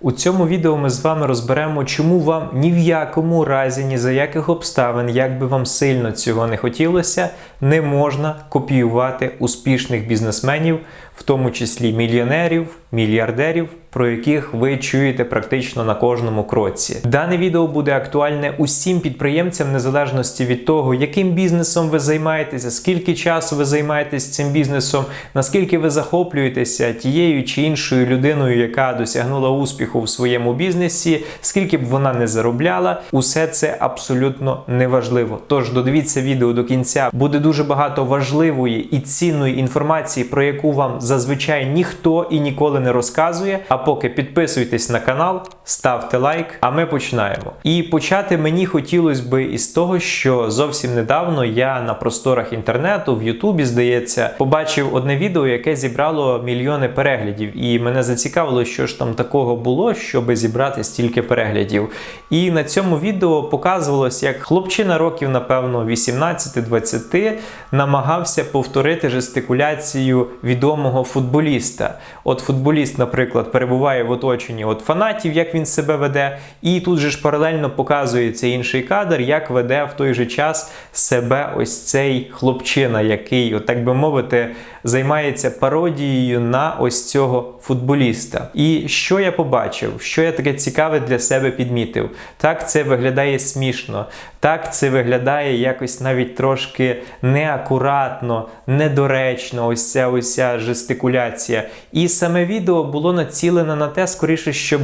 У цьому відео ми з вами розберемо, чому вам ні в якому разі, ні за яких обставин, як би вам сильно цього не хотілося, не можна копіювати успішних бізнесменів, в тому числі мільйонерів, мільярдерів, про яких ви чуєте практично на кожному кроці. Дане відео буде актуальне усім підприємцям, незалежності від того, яким бізнесом ви займаєтеся, скільки часу ви займаєтесь цим бізнесом, наскільки ви захоплюєтеся тією чи іншою людиною, яка досягнула успіху в своєму бізнесі, скільки б вона не заробляла, усе це абсолютно неважливо. Тож додивіться відео до кінця. Буде дуже багато важливої і цінної інформації, про яку вам зазвичай ніхто і ніколи не розказує. А поки підписуйтесь на канал, ставте лайк, а ми починаємо. І почати мені хотілося би із того, що зовсім недавно я на просторах інтернету в Ютубі, здається, побачив одне відео, яке зібрало мільйони переглядів. І мене зацікавило, що ж там такого було, щоб зібрати стільки переглядів. І на цьому відео показувалось, як хлопчина років, напевно, 18-20 намагався повторити жестикуляцію відомого футболіста. От футболіст, наприклад, перебуває в оточенні от фанатів, як він себе веде, і тут же ж паралельно показується інший кадр, як веде в той же час себе ось цей хлопчина, який, от, так би мовити, займається пародією на ось цього футболіста. І що я побачив, що я таке цікаве для себе підмітив? Так, це виглядає смішно, так, це виглядає якось навіть трошки неакуратно, недоречно, ось ця ось ця жестикуляція. І саме відео було націлене на те, скоріше, щоб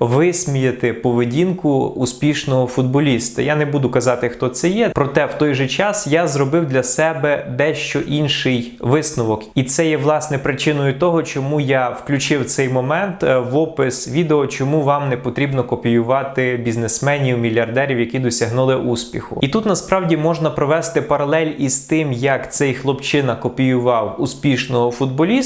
висміяти поведінку успішного футболіста. Я не буду казати, хто це є, проте в той же час я зробив для себе дещо інший висновок. І це є власне причиною того, чому я включив цей момент е, в опис відео, чому вам не потрібно копіювати бізнесменів, мільярдерів, які досягнули успіху. І тут насправді можна провести паралель із тим, як цей хлопчина копіював успішного футболіста,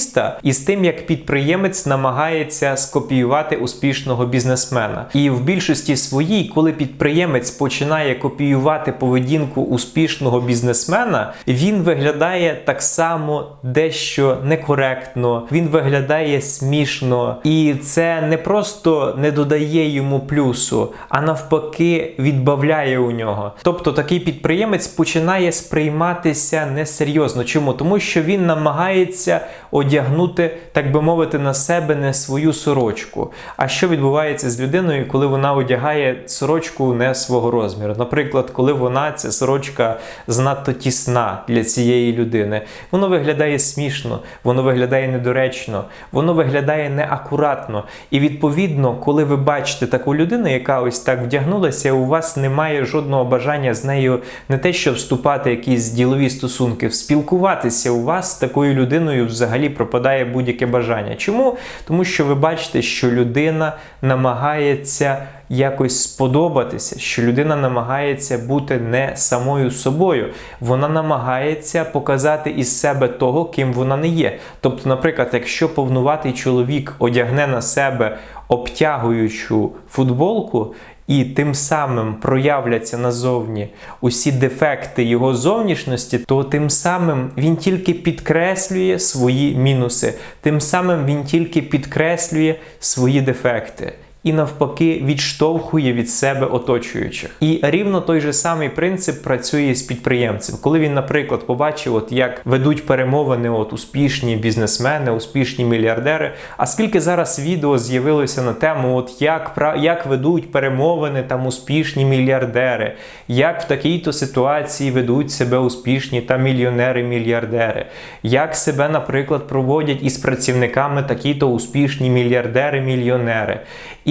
і з тим, як підприємець намагається скопіювати успішного бізнесмена. І в більшості своїй, коли підприємець починає копіювати поведінку успішного бізнесмена, він виглядає так само дещо некоректно, він виглядає смішно, і це не просто не додає йому плюсу, а навпаки, відбавляє у нього. Тобто такий підприємець починає сприйматися несерйозно. Чому? Тому що він намагається одягнути, так би мовити, на себе не свою сорочку. А що відбувається з людиною, коли вона одягає сорочку не свого розміру? Наприклад, коли вона ця сорочка занадто тісна для цієї людини, воно виглядає смішно, воно виглядає недоречно, воно виглядає неакуратно. І відповідно, коли ви бачите таку людину, яка ось так вдягнулася, у вас немає жодного бажання з нею не те, щоб вступати в якісь ділові стосунки, спілкуватися у вас з такою людиною взагалі пропадає будь-яке бажання. Чому? Тому що ви бачите, що людина намагається якось сподобатися, що людина намагається бути не самою собою. Вона намагається показати із себе того, ким вона не є. Тобто, наприклад, якщо повнуватий чоловік одягне на себе обтягуючу футболку, і тим самим проявляться назовні усі дефекти його зовнішності, то тим самим він тільки підкреслює свої мінуси, тим самим він тільки підкреслює свої дефекти. І навпаки відштовхує від себе оточуючих. І рівно той же самий принцип працює з підприємцем. Коли він, наприклад, побачив, от як ведуть перемовини от успішні бізнесмени, успішні мільярдери. А скільки зараз відео з'явилося на тему, от як як ведуть перемовини там успішні мільярдери, як в такій-то ситуації ведуть себе успішні та мільйонери-мільярдери, як себе, наприклад, проводять із працівниками такі-то успішні мільярдери-мільйонери.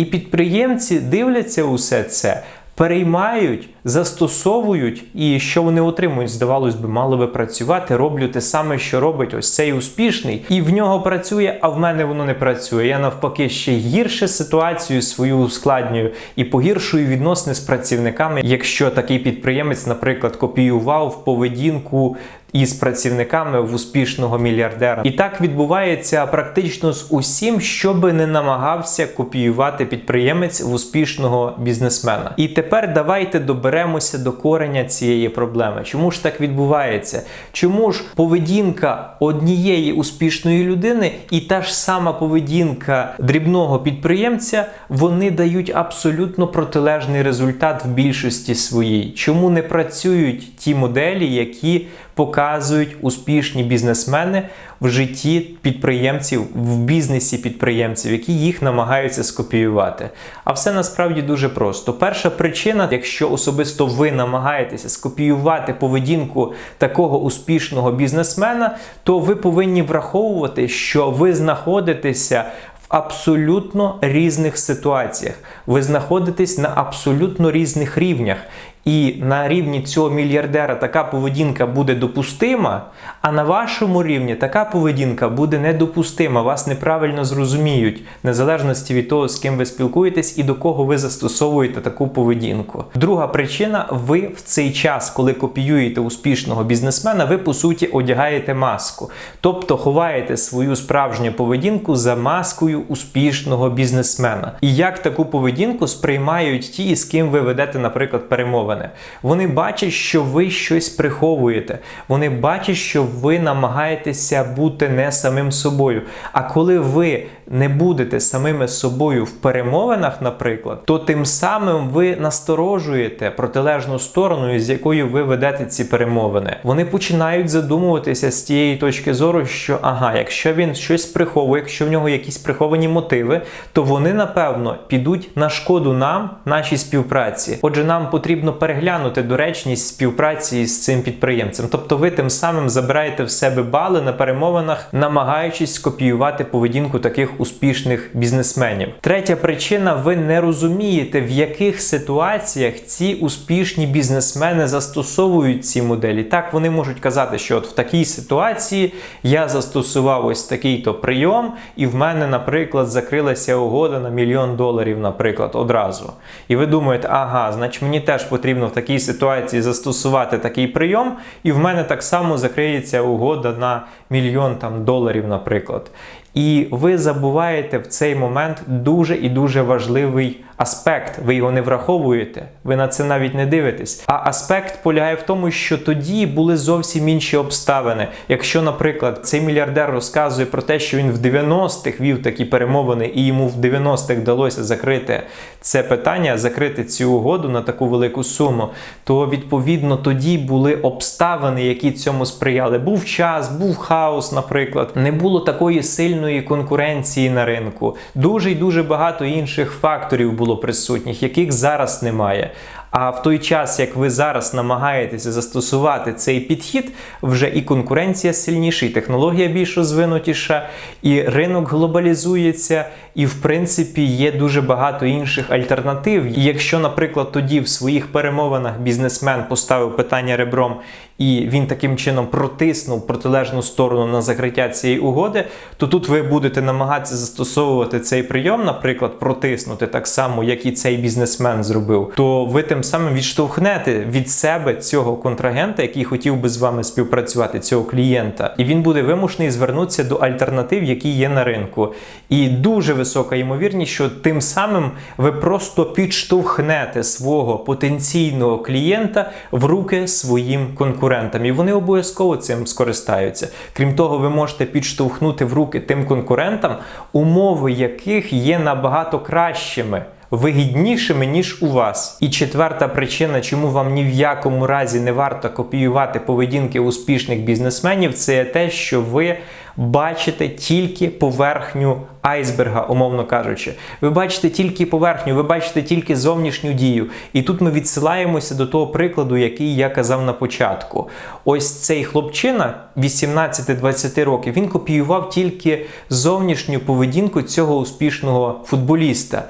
Підприємці дивляться усе це, переймають, застосовують, і що вони отримують, здавалось би, мало би працювати, роблю те саме, що робить ось цей успішний, і в нього працює, а в мене воно не працює. Я навпаки ще гірше ситуацію свою ускладнюю і погіршую відносини з працівниками, якщо такий підприємець, наприклад, копіював поведінку із працівниками в успішного мільярдера. І так відбувається практично з усім, що би не намагався копіювати підприємець в успішного бізнесмена. І тепер давайте доберемося до кореня цієї проблеми. Чому ж так відбувається? Чому ж поведінка однієї успішної людини і та ж сама поведінка дрібного підприємця вони дають абсолютно протилежний результат в більшості своїй? Чому не працюють ті моделі, які показують успішні бізнесмени в житті підприємців, в бізнесі підприємців, які їх намагаються скопіювати. А все насправді дуже просто. Перша причина, якщо особисто ви намагаєтеся скопіювати поведінку такого успішного бізнесмена, то ви повинні враховувати, що ви знаходитеся абсолютно різних ситуаціях. Ви знаходитесь на абсолютно різних рівнях. І на рівні цього мільярдера така поведінка буде допустима, а на вашому рівні така поведінка буде недопустима. Вас неправильно зрозуміють, незалежності від того, з ким ви спілкуєтесь і до кого ви застосовуєте таку поведінку. Друга причина: ви в цей час, коли копіюєте успішного бізнесмена, ви по суті одягаєте маску, тобто ховаєте свою справжню поведінку за маскою успішного бізнесмена. І як таку поведінку сприймають ті, з ким ви ведете, наприклад, перемови перемовини. Вони бачать, що ви щось приховуєте. Вони бачать, що ви намагаєтеся бути не самим собою. А коли ви не будете самими собою в перемовинах, наприклад, то тим самим ви насторожуєте протилежну сторону, з якою ви ведете ці перемовини. Вони починають задумуватися з тієї точки зору, що ага, якщо він щось приховує, якщо в нього якісь приховані мотиви, то вони напевно підуть на шкоду нам, нашій співпраці. Отже, нам потрібно переглянути доречність співпраці з цим підприємцем. Тобто, ви тим самим забираєте в себе бали на перемовинах, намагаючись скопіювати поведінку таких успішних бізнесменів. Третя причина: ви не розумієте, в яких ситуаціях ці успішні бізнесмени застосовують ці моделі. Так, вони можуть казати, що от в такій ситуації я застосував ось такий-то прийом, і в мене, наприклад, закрилася угода на мільйон доларів, наприклад, одразу. І ви думаєте, ага, значить мені теж потрібно в такій ситуації застосувати такий прийом, і в мене так само закриється угода на мільйон там доларів, наприклад. І ви забуваєте в цей момент дуже і дуже важливий аспект. Ви його не враховуєте, ви на це навіть не дивитесь. А аспект полягає в тому, що тоді були зовсім інші обставини. Якщо, наприклад, цей мільярдер розказує про те, що він в 90-х вів такі перемовини, і йому в 90-х вдалося закрити це питання, закрити цю угоду на таку велику суму, то відповідно тоді були обставини, які цьому сприяли. Був час, був хаос, наприклад, не було такої сильної конкуренції на ринку. Дуже й дуже багато інших факторів було присутніх, яких зараз немає. А в той час, як ви зараз намагаєтеся застосувати цей підхід, вже і конкуренція сильніша, і технологія більш розвинутіша, і ринок глобалізується, і в принципі є дуже багато інших альтернатив. І якщо, наприклад, тоді в своїх перемовинах бізнесмен поставив питання ребром, і він таким чином протиснув протилежну сторону на закриття цієї угоди, то тут ви будете намагатися застосовувати цей прийом, наприклад, протиснути так само, як і цей бізнесмен зробив, то ви тим самим відштовхнете від себе цього контрагента, який хотів би з вами співпрацювати, цього клієнта, і він буде вимушений звернутися до альтернатив, які є на ринку. І дуже висока ймовірність, що тим самим ви просто підштовхнете свого потенційного клієнта в руки своїм конкурентам. І вони обов'язково цим скористаються. Крім того, ви можете підштовхнути в руки тим конкурентам, умови яких є набагато кращими вигіднішими, ніж у вас. І четверта причина, чому вам ні в якому разі не варто копіювати поведінки успішних бізнесменів, це те, що ви бачите тільки поверхню айсберга, умовно кажучи. Ви бачите тільки поверхню, ви бачите тільки зовнішню дію. І тут ми відсилаємося до того прикладу, який я казав на початку. Ось цей хлопчина 18-20 років, він копіював тільки зовнішню поведінку цього успішного футболіста.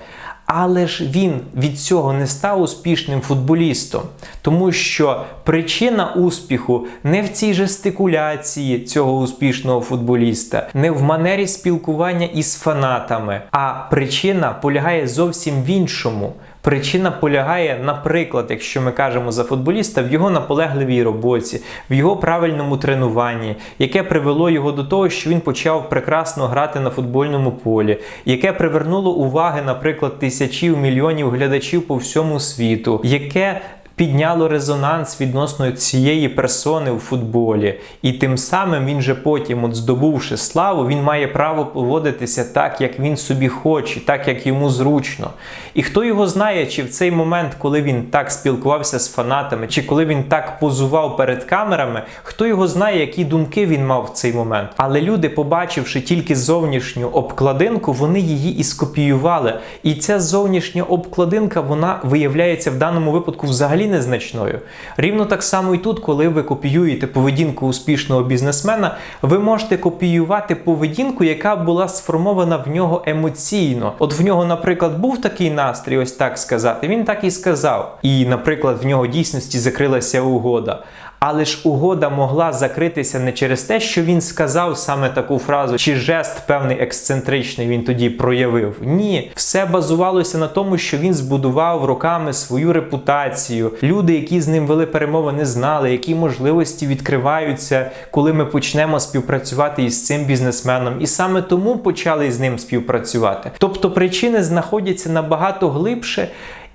Але ж він від цього не став успішним футболістом, тому що причина успіху не в цій жестикуляції цього успішного футболіста, не в манері спілкування із фанатами, а причина полягає зовсім в іншому. Причина полягає, наприклад, якщо ми кажемо за футболіста, в його наполегливій роботі, в його правильному тренуванні, яке привело його до того, що він почав прекрасно грати на футбольному полі, яке привернуло уваги, наприклад, тисячів мільйонів глядачів по всьому світу, яке підняло резонанс відносно цієї персони у футболі. І тим самим він же потім, от здобувши славу, він має право поводитися так, як він собі хоче, так як йому зручно. І хто його знає, чи в цей момент, коли він так спілкувався з фанатами, чи коли він так позував перед камерами, хто його знає, які думки він мав в цей момент. Але люди, побачивши тільки зовнішню обкладинку, вони її і скопіювали. І ця зовнішня обкладинка, вона виявляється в даному випадку взагалі незначною. Рівно так само і тут, коли ви копіюєте поведінку успішного бізнесмена, ви можете копіювати поведінку, яка була сформована в нього емоційно. От в нього, наприклад, був такий настрій, ось так сказати. Він так і сказав. І, наприклад, в нього дійсності закрилася угода. Але ж угода могла закритися не через те, що він сказав саме таку фразу, чи жест певний ексцентричний він тоді проявив. Ні, все базувалося на тому, що він збудував роками свою репутацію. Люди, які з ним вели перемови, не знали, які можливості відкриваються, коли ми почнемо співпрацювати із цим бізнесменом. І саме тому почали з ним співпрацювати. Тобто причини знаходяться набагато глибше.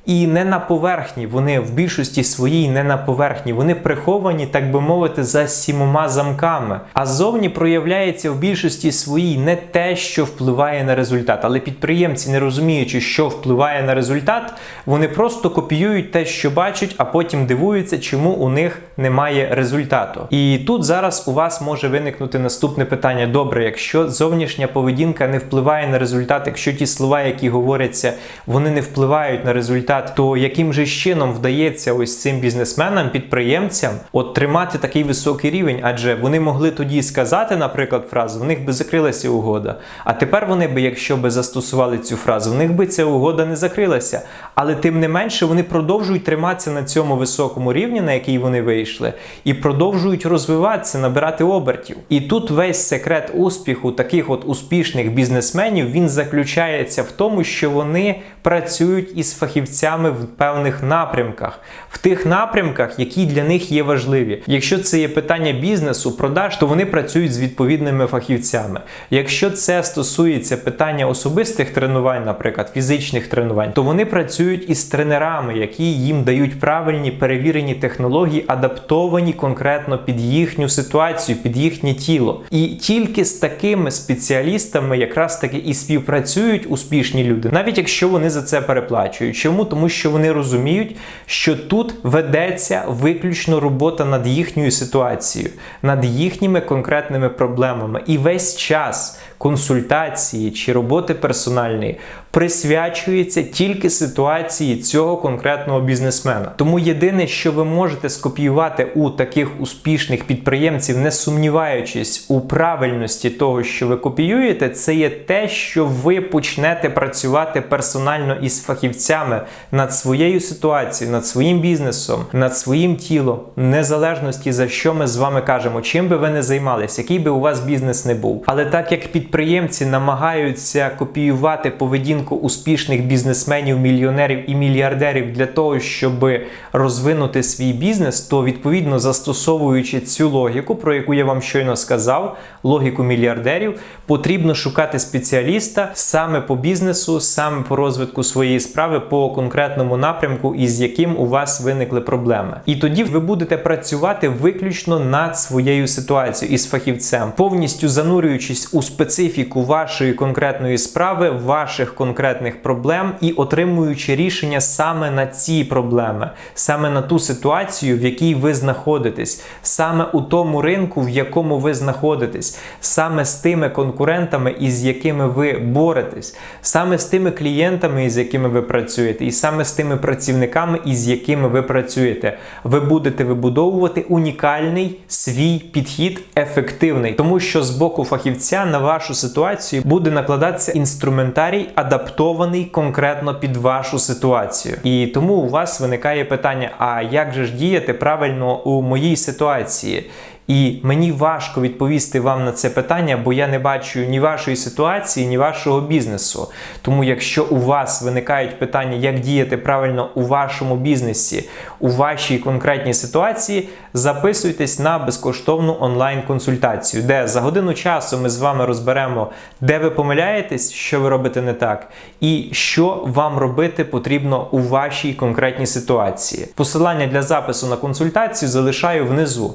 І не на поверхні, вони в більшості своїй не на поверхні, вони приховані, так би мовити, за сімома замками. А зовні проявляється в більшості своїй не те, що впливає на результат. Але підприємці, не розуміючи, що впливає на результат, вони просто копіюють те, що бачать, а потім дивуються, чому у них немає результату. І тут зараз у вас може виникнути наступне питання: добре, якщо зовнішня поведінка не впливає на результат, якщо ті слова, які говоряться, вони не впливають на результат то яким же чином вдається ось цим бізнесменам, підприємцям от тримати такий високий рівень? Адже вони могли тоді сказати, наприклад, фразу, в них би закрилася угода. А тепер вони би, якщо би застосували цю фразу, в них би ця угода не закрилася. Але тим не менше вони продовжують триматися на цьому високому рівні, на який вони вийшли, і продовжують розвиватися, набирати обертів. І тут весь секрет успіху таких от успішних бізнесменів він заключається в тому, що вони працюють із фахівцями в певних напрямках, в тих напрямках, які для них є важливі. Якщо це є питання бізнесу, продаж, то вони працюють з відповідними фахівцями. Якщо це стосується питання особистих тренувань, наприклад, фізичних тренувань, то вони працюють із тренерами, які їм дають правильні перевірені технології, адаптовані конкретно під їхню ситуацію, під їхнє тіло. І тільки з такими спеціалістами якраз таки і співпрацюють успішні люди, навіть якщо вони за це переплачують. Чому? Тому що вони розуміють, що тут ведеться виключно робота над їхньою ситуацією, над їхніми конкретними проблемами. І весь час консультації чи роботи персональної присвячується тільки ситуації цього конкретного бізнесмена. Тому єдине, що ви можете скопіювати у таких успішних підприємців, не сумніваючись у правильності того, що ви копіюєте, це є те, що ви почнете працювати персонально із фахівцями над своєю ситуацією, над своїм бізнесом, над своїм тілом, незалежності за що ми з вами кажемо, чим би ви не займалися, який би у вас бізнес не був. Але так як підприємці намагаються копіювати поведінку успішних бізнесменів, мільйонерів і мільярдерів для того, щоб розвинути свій бізнес, то відповідно застосовуючи цю логіку, про яку я вам щойно сказав, логіку мільярдерів, потрібно шукати спеціаліста саме по бізнесу, саме по розвитку своєї справи, по конкретному напрямку, із яким у вас виникли проблеми. І тоді ви будете працювати виключно над своєю ситуацією із фахівцем, повністю занурюючись у специфіку вашої конкретної справи, ваших конкретних проблем і отримуючи рішення саме на ці проблеми, саме на ту ситуацію, в якій ви знаходитесь, саме у тому ринку, в якому ви знаходитесь, саме з тими конкурентами, із якими ви боретесь, саме з тими клієнтами, із якими ви працюєте, і саме з тими працівниками, із якими ви працюєте. Ви будете вибудовувати унікальний свій підхід, ефективний, тому що з боку фахівця на вашу вашу ситуацію буде накладатися інструментарій, адаптований конкретно під вашу ситуацію. І тому у вас виникає питання: а як же ж діяти правильно у моїй ситуації? І мені важко відповісти вам на це питання, бо я не бачу ні вашої ситуації, ні вашого бізнесу. Тому, якщо у вас виникають питання, як діяти правильно у вашому бізнесі, у вашій конкретній ситуації, записуйтесь на безкоштовну онлайн-консультацію, де за годину часу ми з вами розберемо, де ви помиляєтесь, що ви робите не так, і що вам робити потрібно у вашій конкретній ситуації. Посилання для запису на консультацію залишаю внизу